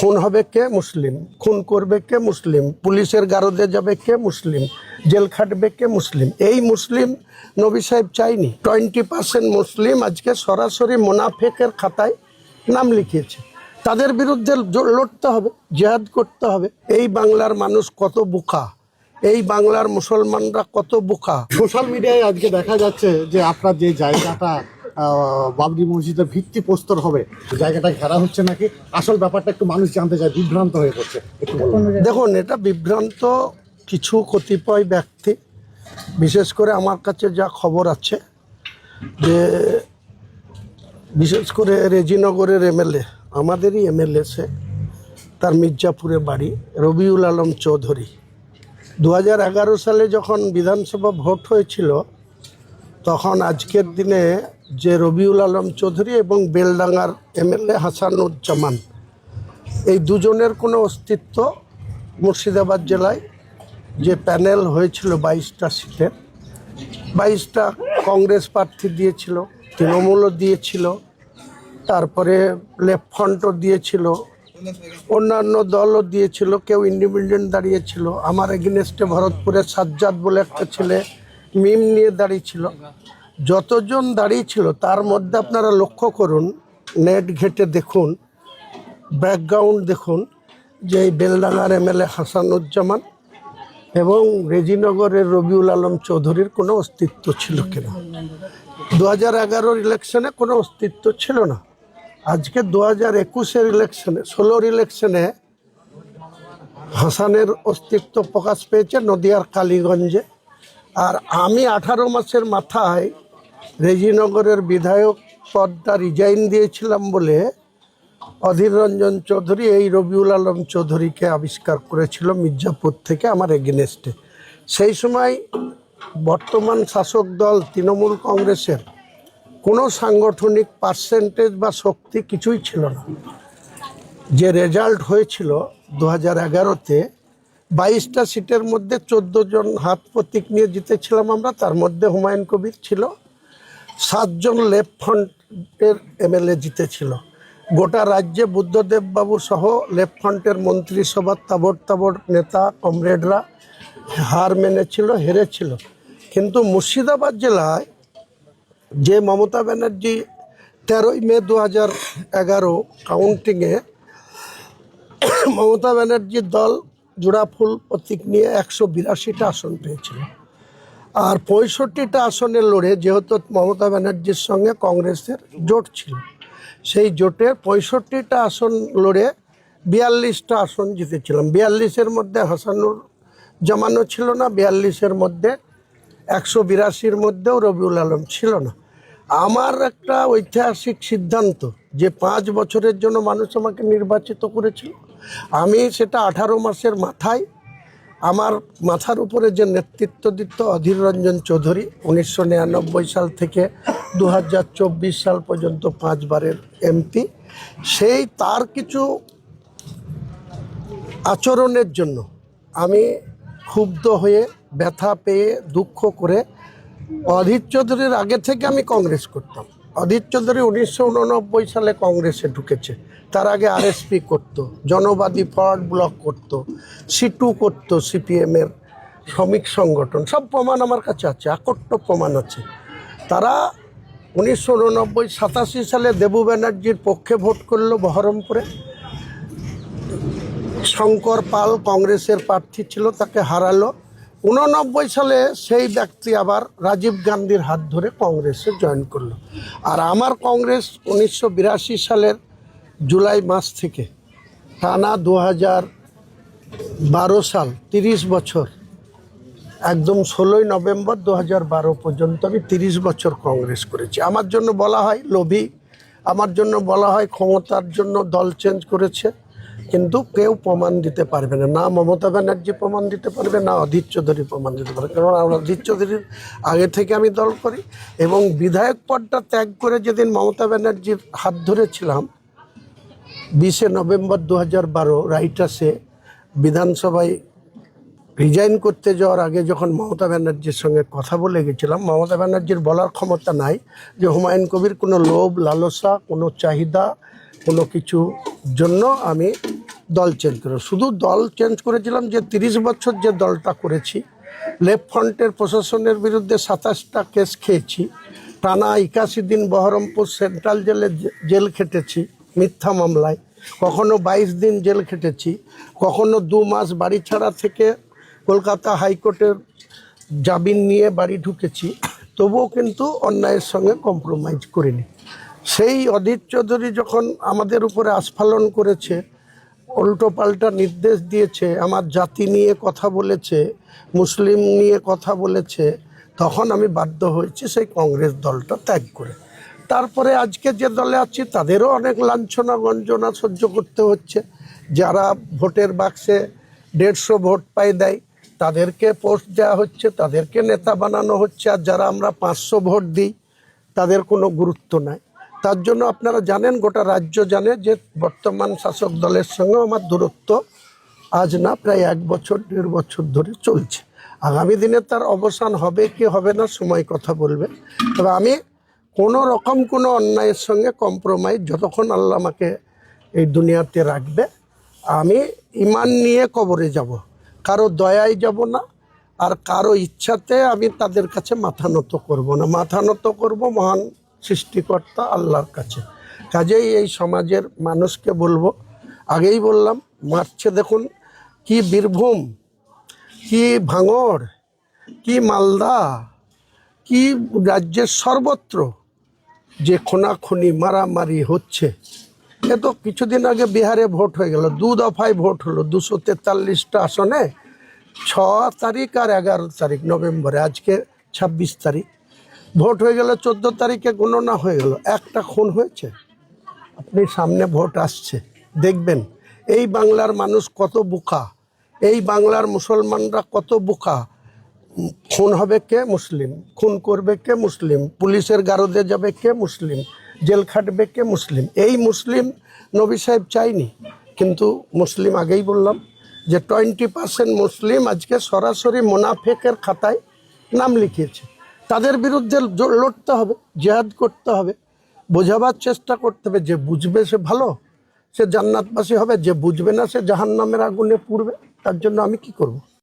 খুন হবে কে মুসলিম? খুন করবে কে মুসলিম? পুলিশের গারদে যাবে কে মুসলিম? জেল খাটবে কে মুসলিম? এই মুসলিম নবী সাহেব চাইনি। টোয়েন্টি পার্সেন্ট মুসলিম আজকে সরাসরি মোনাফেকের খাতায় নাম লিখিয়েছে। তাদের বিরুদ্ধে লড়তে হবে, জেহাদ করতে হবে। এই বাংলার মানুষ কত বোকা? এই বাংলার মুসলমানরা কত বোকা? সোশ্যাল মিডিয়ায় আজকে দেখা যাচ্ছে যে আপনার যে জায়গাটা বাবরি মসজিদের ভিত্তি প্রস্তর হবে। জায়গাটা ঘেরা হচ্ছে নাকি? আসল ব্যাপারটা একটু মানুষ জানতে চায়, বিভ্রান্ত হয়ে পড়ছে। দেখুন, এটা বিভ্রান্ত কিছু কতিপয় ব্যক্তি, বিশেষ করে আমার কাছে যা খবর আছে, যে বিশেষ করে রেজিনগরের এমএলএ, আমাদেরই এমএলএ সে, তার মির্জাপুরে বাড়ি, রবিউল আলম চৌধুরী। দু সালে যখন বিধানসভা ভোট হয়েছিল, তখন আজকের দিনে যে রবিউল আলম চৌধুরী এবং বেলডাঙ্গার এমএলএ হাসানুজ্জামান। এই দুজনের কোনো অস্তিত্ব মুর্শিদাবাদ জেলায় যে প্যানেল হয়েছিল বাইশটা সিটের, বাইশটা কংগ্রেস প্রার্থী দিয়েছিল, তৃণমূলও দিয়েছিল, তারপরে লেফট ফ্রন্টও দিয়েছিল, অন্যান্য দলও দিয়েছিল, কেউ ইন্ডিপেন্ডেন্ট দাঁড়িয়েছিল, আমার এগেনস্টে ভরতপুরের সাজ্জাদ বলে একটা ছেলে মিম নিয়ে দাঁড়িয়েছিল। যতজন দাঁড়িয়েছিল তার মধ্যে আপনারা লক্ষ্য করুন, নেট ঘেটে দেখুন ব্যাকগ্রাউন্ড দেখুন, যে এই বেলডাঙ্গার এমএলএ হাসানুজ্জামান এবং রেজিনগরের রবিউল আলম চৌধুরীর কোনো অস্তিত্ব ছিল কিনা। দু হাজার এগারোর ইলেকশনে কোনো অস্তিত্ব ছিল না। আজকে দু হাজার একুশের ইলেকশনে ষোলোর ইলেকশনে হাসানের অস্তিত্ব প্রকাশ পেয়েছে নদিয়ার কালীগঞ্জে। আর আমি আঠারো মাসের মাথায় রেজিনগরের বিধায়ক পদটা রিজাইন দিয়েছিলাম বলে অধীর রঞ্জন চৌধুরী এই রবিউল আলম চৌধুরীকে আবিষ্কার করেছিল মির্জাপুর থেকে আমার এগেনেস্টে সেই সময় বর্তমান শাসক দল তৃণমূল কংগ্রেসের কোনো সাংগঠনিক পার্সেন্টেজ বা শক্তি কিছুই ছিল না। যে রেজাল্ট হয়েছিল দু হাজার এগারোতে বাইশটা সিটের মধ্যে চোদ্দ জন হাত প্রতীক নিয়ে জিতেছিলাম আমরা, তার মধ্যে হুমায়ুন কবির ছিল। সাতজন লেফট ফ্রন্টের এমএলএ জিতেছিল। গোটা রাজ্যে বুদ্ধদেব বাবু সহ লেফট ফ্রন্টের মন্ত্রিসভার তাবড় তাবড় নেতা কমরেডরা হার মেনেছিল, হেরেছিল। কিন্তু মুর্শিদাবাদ জেলায় যে মমতা ব্যানার্জি তেরোই মে দু হাজার এগারো কাউন্টিংয়ে মমতা ব্যানার্জির দল জোড়াফুল প্রতীক নিয়ে একশো বিরাশিটা আসন পেয়েছিল। আর পঁয়ষট্টিটা আসনে লড়ে যেহেতু মমতা ব্যানার্জির সঙ্গে কংগ্রেসের জোট ছিল, সেই জোটের পঁয়ষট্টিটা আসন লড়ে বিয়াল্লিশটা আসন জিতেছিলাম। বিয়াল্লিশের মধ্যে হাসানুর জামানও ছিল না, বিয়াল্লিশের মধ্যে একশো বিরাশির মধ্যেও রবিউল আলম ছিল না। আমার একটা ঐতিহাসিক সিদ্ধান্ত যে পাঁচ বছরের জন্য মানুষ আমাকে নির্বাচিত করেছিল, আমি সেটা আঠারো মাসের মাথায় আমার মাথার উপরে যে নেতৃত্ব দিত অধীর রঞ্জন চৌধুরী উনিশশো নিরানব্বই সাল থেকে দু হাজার চব্বিশ সাল পর্যন্ত পাঁচবারের এমপি, সেই তার কিছু আচরণের জন্য আমি ক্ষুব্ধ হয়ে, ব্যথা পেয়ে, দুঃখ করে অধীর চৌধুরীর আগে থেকে আমি কংগ্রেস করতাম। অধীর চৌধুরী উনিশশো উননব্বই সালে কংগ্রেসে ঢুকেছে। তার আগে আরএসপি করতো, জনবাদী ফরওয়ার্ড ব্লক করতো সিটু করতো সিপিএমের শ্রমিক সংগঠন, সব প্রমাণ আমার কাছে আছে আকট্ট প্রমাণ আছে। তারা উনিশশো উননব্বই সাতাশি সালে দেবু ব্যানার্জির পক্ষে ভোট করল বহরমপুরে। শঙ্কর পাল কংগ্রেসের প্রার্থী ছিল, তাকে হারালো। উননব্বই সালে সেই ব্যক্তি আবার রাজীব গান্ধীর হাত ধরে কংগ্রেসে জয়েন করল। আর আমার কংগ্রেস উনিশশো বিরাশি সালের জুলাই মাস থেকে টানা দু বারো সাল তিরিশ বছর, একদম ষোলোই নভেম্বর দু বারো পর্যন্ত আমি তিরিশ বছর কংগ্রেস করেছি। আমার জন্য বলা হয় লোভী, আমার জন্য বলা হয় ক্ষমতার জন্য দল চেঞ্জ করেছে। কিন্তু কেউ প্রমাণ দিতে পারবে না। না মমতা ব্যানার্জি প্রমাণ দিতে পারবে, না অধীর চৌধুরী প্রমাণ দিতে পারবে। কারণ আমরা অধীর চৌধুরীর আগে থেকে আমি দল করি এবং বিধায়ক পদটা ত্যাগ করে যেদিন মমতা ব্যানার্জির হাত ধরেছিলাম, বিশে নভেম্বর দু হাজার বারো রাইটাসে বিধানসভায় রিজাইন করতে যাওয়ার আগে যখন মমতা ব্যানার্জির সঙ্গে কথা বলে গেছিলাম, মমতা ব্যানার্জির বলার ক্ষমতা নাই যে হুমায়ুন কবির কোনো লোভ, লালসা, কোনো চাহিদা, কোনো কিছু জন্য আমি দল চেঞ্জ করে। শুধু দল চেঞ্জ করেছিলাম যে তিরিশ বছর যে দলটা করেছি, লেফট ফ্রন্টের প্রশাসনের বিরুদ্ধে সাতাশটা কেস খেয়েছি। টানা একাশি দিন বহরমপুর সেন্ট্রাল জেলে জেল খেটেছি মিথ্যা মামলায়। কখনো বাইশ দিন জেল খেটেছি, কখনো দু মাস বাড়ি ছাড়া থেকে কলকাতা হাইকোর্টের জামিন নিয়ে বাড়ি ঢুকেছি, তবুও কিন্তু অন্যায়ের সঙ্গে কম্প্রোমাইজ করিনি। সেই অধীর চৌধুরী যখন আমাদের উপরে আস্ফালন করেছে উল্টো পাল্টা নির্দেশ দিয়েছে, আমার জাতি নিয়ে কথা বলেছে, মুসলিম নিয়ে কথা বলেছে, তখন আমি বাধ্য হয়েছি সেই কংগ্রেস দলটা ত্যাগ করে। তারপরে আজকে যে দলে আছি, তাদেরও অনেক লাঞ্ছনা গঞ্জনা সহ্য করতে হচ্ছে। যারা ভোটের বাক্সে দেড়শো ভোট পাই দেয়, তাদেরকে পোস্ট দেওয়া হচ্ছে, তাদেরকে নেতা বানানো হচ্ছে, আর যারা আমরা পাঁচশো ভোট দিই, তাদের কোনো গুরুত্ব নাই। তার জন্য আপনারা জানেন, গোটা রাজ্য জানে যে বর্তমান শাসক দলের সঙ্গে আমার দূরত্ব আজ না, প্রায় এক বছর, দেড় বছর ধরে চলছে। আগামী দিনে তার অবসান হবে কি হবে না, সময় কথা বলবে। তবে আমি কোনো রকম কোনো অন্যায়ের সঙ্গে কম্প্রোমাইজ যতক্ষণ আল্লাহ আমাকে এই দুনিয়াতে রাখবে, আমি ইমান নিয়ে কবরে যাব। কারও দয়ায় যাব না, আর কারও ইচ্ছাতে আমি তাদের কাছে মাথা নত করব না। মাথা নত করব মহান সৃষ্টিকর্তা আল্লাহর কাছে। কাজেই এই সমাজের মানুষকে বলব, আগেই বললাম, মারছে দেখুন কি বীরভূম, কি ভাঙড়, কি মালদা, কি রাজ্যের সর্বত্র যে খুনাখুনি, মারামারি হচ্ছে। এ তো কিছুদিন আগে বিহারে ভোট হয়ে গেল, দু দফায় ভোট হলো, দুশো তেতাল্লিশটা আসনে, ছ তারিখ আর এগারো তারিখ, নভেম্বরে, আজকে ছাব্বিশ তারিখ। ভোট হয়ে গেল চোদ্দ তারিখে গণনা হয়ে গেল। একটা খুন হয়েছে? আপনি সামনে ভোট আসছে। দেখবেন, এই বাংলার মানুষ কত বোকা। এই বাংলার মুসলমানরা কত বোকা। খুন হবে কে মুসলিম? খুন করবে কে মুসলিম? পুলিশের গারদে যাবে কে মুসলিম? জেল খাটবে কে মুসলিম? এই মুসলিম নবী সাহেব চাইনি। কিন্তু মুসলিম আগেই বললাম যে, টোয়েন্টি পার্সেন্ট মুসলিম আজকে সরাসরি মোনাফেকের খাতায় নাম লিখিয়েছে। তাদের বিরুদ্ধে লড়তে হবে, জেহাদ করতে হবে, বোঝাবার চেষ্টা করতে হবে, যে বুঝবে সে ভালো, সে জান্নাতবাসী হবে, যে বুঝবে না সে জাহান্নামের আগুনে পুড়বে, তার জন্য আমি কি করব?